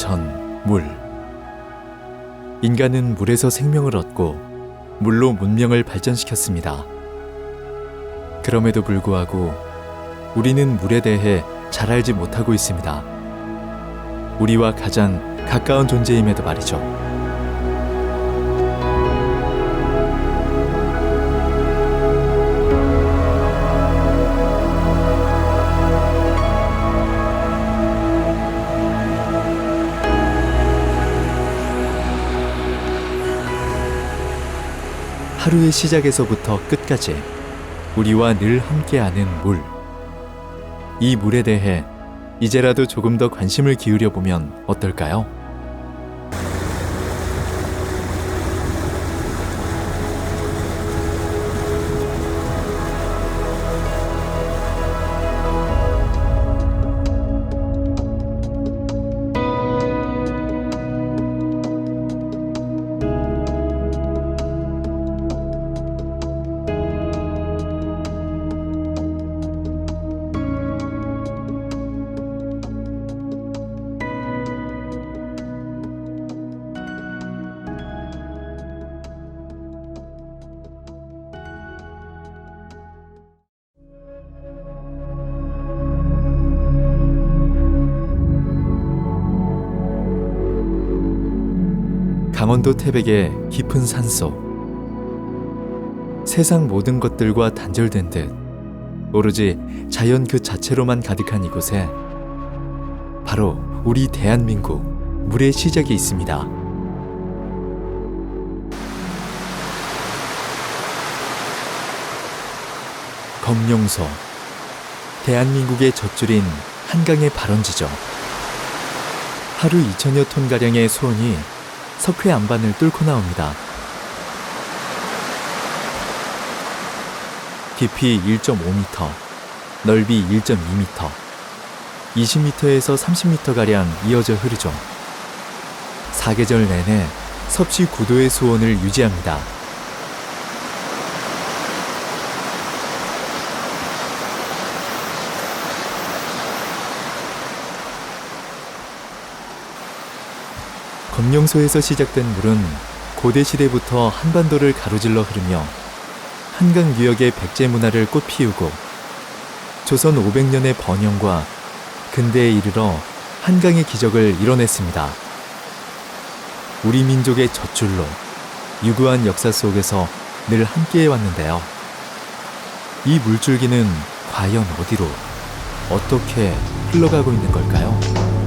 원천, 물. 인간은 물에서 생명을 얻고 물로 문명을 발전시켰습니다. 그럼에도 불구하고 우리는 물에 대해 잘 알지 못하고 있습니다. 우리와 가장 가까운 존재임에도 말이죠. 하루의 시작에서부터 끝까지 우리와 늘 함께하는 물. 이 물에 대해 이제라도 조금 더 관심을 기울여 보면 어떨까요? 강원도 태백의 깊은 산속. 세상 모든 것들과 단절된 듯 오로지 자연 그 자체로만 가득한 이곳에 바로 우리 대한민국 물의 시작이 있습니다. 검룡소 대한민국의 젖줄인 한강의 발원지죠. 하루 2천여 톤 가량의 수온이 석회 안반을 뚫고 나옵니다. 깊이 1.5m, 넓이 1.2m, 20m에서 30m가량 이어져 흐르죠. 사계절 내내 섭씨 9도의 수온을 유지합니다. 검룡소에서 시작된 물은 고대 시대부터 한반도를 가로질러 흐르며 한강 유역의 백제 문화를 꽃피우고 조선 500년의 번영과 근대에 이르러 한강의 기적을 이뤄냈습니다. 우리 민족의 젖줄로 유구한 역사 속에서 늘 함께해 왔는데요. 이 물줄기는 과연 어디로 어떻게 흘러가고 있는 걸까요?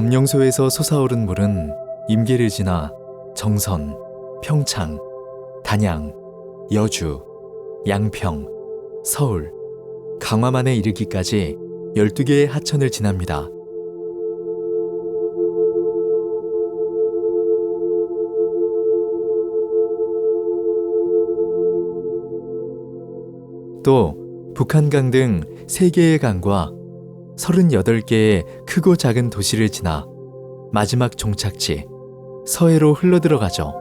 검령소에서 솟아오른 물은 임계를 지나 정선, 평창, 단양, 여주, 양평, 서울, 강화만에 이르기까지 12개의 하천을 지납니다. 또 북한강 등 3개의 강과 38개의 크고 작은 도시를 지나 마지막 종착지 서해로 흘러들어가죠.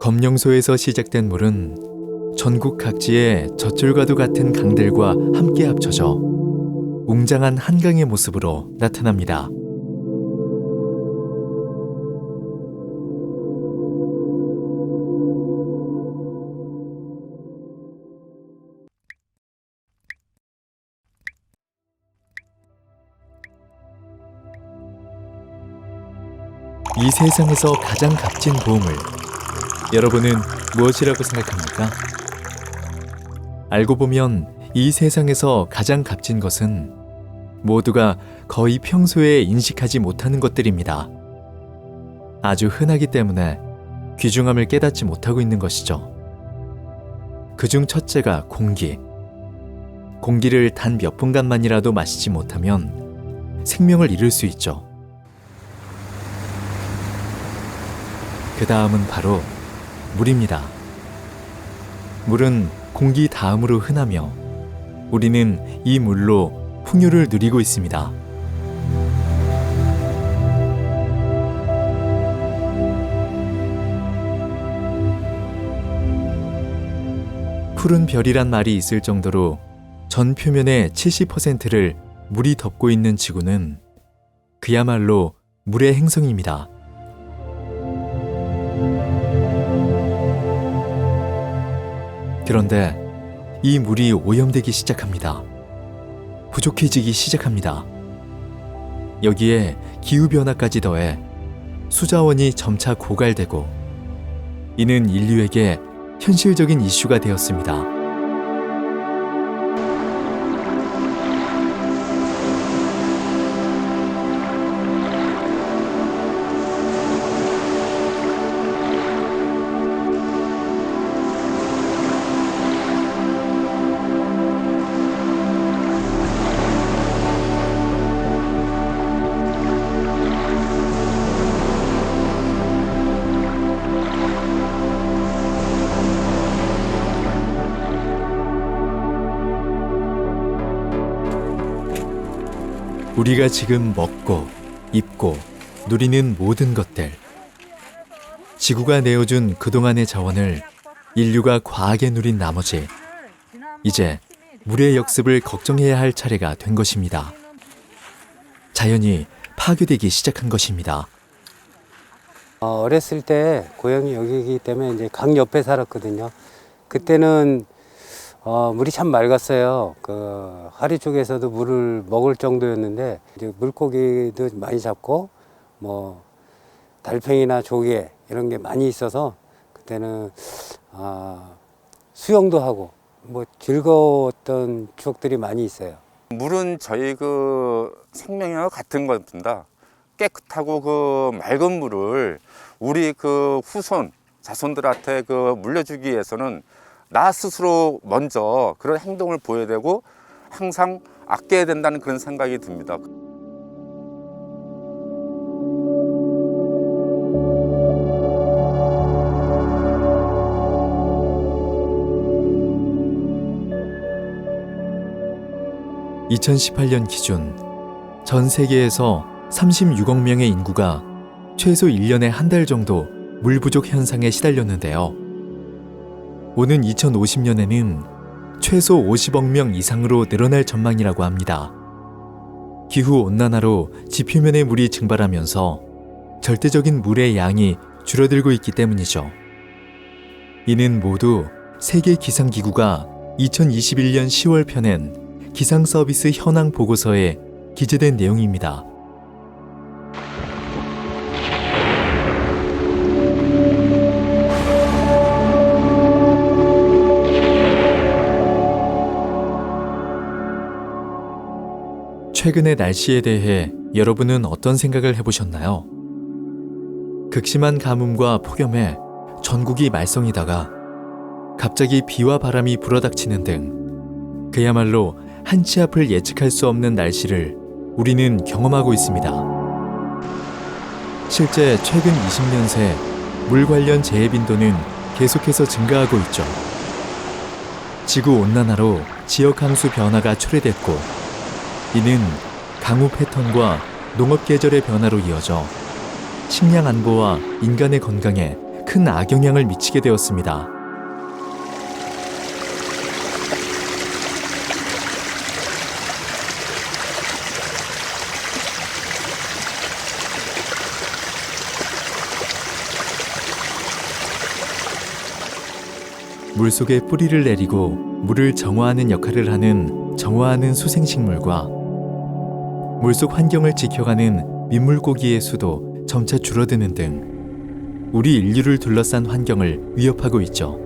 검령소에서 시작된 물은 전국 각지의 젖줄과도 같은 강들과 함께 합쳐져 웅장한 한강의 모습으로 나타납니다. 이 세상에서 가장 값진 보물. 여러분은 무엇이라고 생각합니까? 알고 보면 이 세상에서 가장 값진 것은 모두가 거의 평소에 인식하지 못하는 것들입니다. 아주 흔하기 때문에 귀중함을 깨닫지 못하고 있는 것이죠. 그중 첫째가 공기. 공기를 단 몇 분간만이라도 마시지 못하면 생명을 잃을 수 있죠. 그 다음은 바로 물입니다. 물은 공기 다음으로 흔하며 우리는 이 물로 풍요를 누리고 있습니다. 푸른 별이란 말이 있을 정도로 전 표면의 70%를 물이 덮고 있는 지구는 그야말로 물의 행성입니다. 그런데 이 물이 오염되기 시작합니다. 부족해지기 시작합니다. 여기에 기후변화까지 더해 수자원이 점차 고갈되고 이는 인류에게 현실적인 이슈가 되었습니다. 우리가 지금 먹고 입고 누리는 모든 것들 지구가 내어준 그동안의 자원을 인류가 과하게 누린 나머지 이제 물의 역습을 걱정해야 할 차례가 된 것입니다. 자연이 파괴되기 시작한 것입니다. 어, 어렸을 때 고향이 여기이기 때문에 이제 강 옆에 살았거든요. 그때는 어, 물이 참 맑았어요. 그 하리 쪽에서도 물을 먹을 정도였는데 이제 물고기도 많이 잡고 뭐 달팽이나 조개 이런 게 많이 있어서 그때는 아, 수영도 하고 뭐 즐거웠던 추억들이 많이 있어요. 물은 저희 그 생명이와 같은 겁니다. 깨끗하고 그 맑은 물을 우리 그 후손 자손들한테 그 물려주기 위해서는 나 스스로 먼저 그런 행동을 보여야 되고 항상 아껴야 된다는 그런 생각이 듭니다. (2018년) 기준 전 세계에서 (36억) 명의 인구가 최소 (1년에) 한 달 정도 물 부족 현상에 시달렸는데요. 오는 2050년에는 최소 50억 명 이상으로 늘어날 전망이라고 합니다. 기후 온난화로 지표면의 물이 증발하면서 절대적인 물의 양이 줄어들고 있기 때문이죠. 이는 모두 세계 기상기구가 2021년 10월 펴낸 기상 서비스 현황 보고서에 기재된 내용입니다. 최근의 날씨에 대해 여러분은 어떤 생각을 해보셨나요? 극심한 가뭄과 폭염에 전국이 말썽이다가 갑자기 비와 바람이 불어닥치는 등 그야말로 한치 앞을 예측할 수 없는 날씨를 우리는 경험하고 있습니다. 실제 최근 20년 새 물 관련 재해 빈도는 계속해서 증가하고 있죠. 지구 온난화로 지역 항수 변화가 초래됐고 이는 강우 패턴과 농업 계절의 변화로 이어져 식량 안보와 인간의 건강에 큰 악영향을 미치게 되었습니다. 물 속에 뿌리를 내리고 물을 정화하는 역할을 하는 정화하는 수생식물과 물속 환경을 지켜가는 민물고기의 수도 점차 줄어드는 등 우리 인류를 둘러싼 환경을 위협하고 있죠.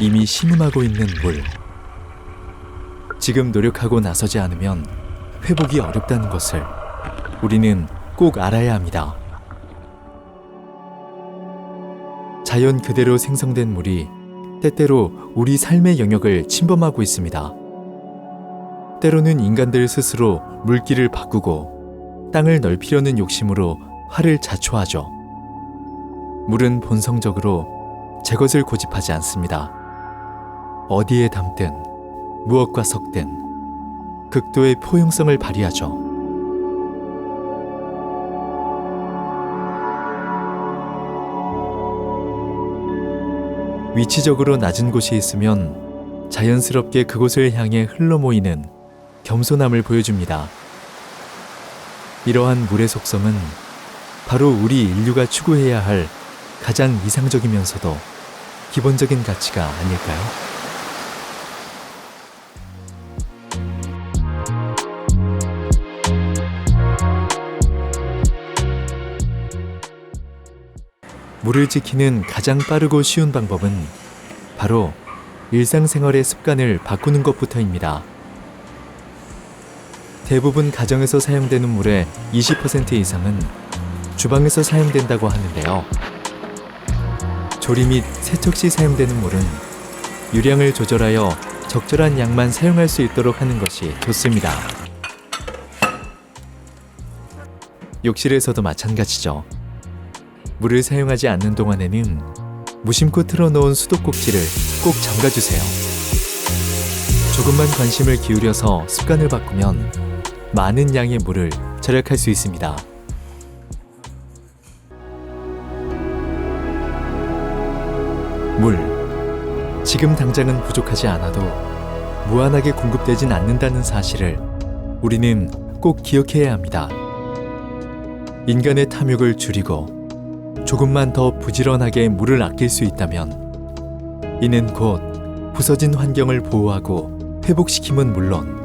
이미 신음하고 있는 물. 지금 노력하고 나서지 않으면 회복이 어렵다는 것을 우리는 꼭 알아야 합니다. 자연 그대로 생성된 물이 때때로 우리 삶의 영역을 침범하고 있습니다. 때로는 인간들 스스로 물길을 바꾸고 땅을 넓히려는 욕심으로 화를 자초하죠. 물은 본성적으로 제 것을 고집하지 않습니다. 어디에 담든 무엇과 섞든 극도의 포용성을 발휘하죠. 위치적으로 낮은 곳에 있으면 자연스럽게 그곳을 향해 흘러 모이는 겸손함을 보여줍니다. 이러한 물의 속성은 바로 우리 인류가 추구해야 할 가장 이상적이면서도 기본적인 가치가 아닐까요? 물을 지키는 가장 빠르고 쉬운 방법은 바로 일상생활의 습관을 바꾸는 것부터입니다. 대부분 가정에서 사용되는 물의 20% 이상은 주방에서 사용된다고 하는데요. 조리 및 세척 시 사용되는 물은 유량을 조절하여 적절한 양만 사용할 수 있도록 하는 것이 좋습니다. 욕실에서도 마찬가지죠. 물을 사용하지 않는 동안에는 무심코 틀어놓은 수도꼭지를 꼭 잠가주세요. 조금만 관심을 기울여서 습관을 바꾸면 많은 양의 물을 절약할 수 있습니다. 물. 지금 당장은 부족하지 않아도 무한하게 공급되진 않는다는 사실을 우리는 꼭 기억해야 합니다. 인간의 탐욕을 줄이고 조금만 더 부지런하게 물을 아낄 수 있다면 이는 곧 부서진 환경을 보호하고 회복시킴은 물론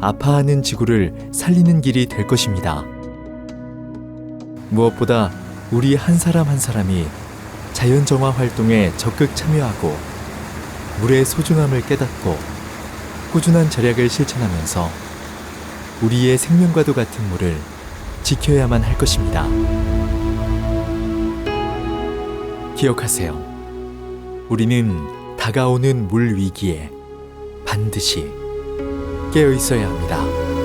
아파하는 지구를 살리는 길이 될 것입니다. 무엇보다 우리 한 사람 한 사람이 자연정화 활동에 적극 참여하고 물의 소중함을 깨닫고 꾸준한 절약을 실천하면서 우리의 생명과도 같은 물을 지켜야만 할 것입니다. 기억하세요. 우리는 다가오는 물 위기에 반드시 깨어 있어야 합니다.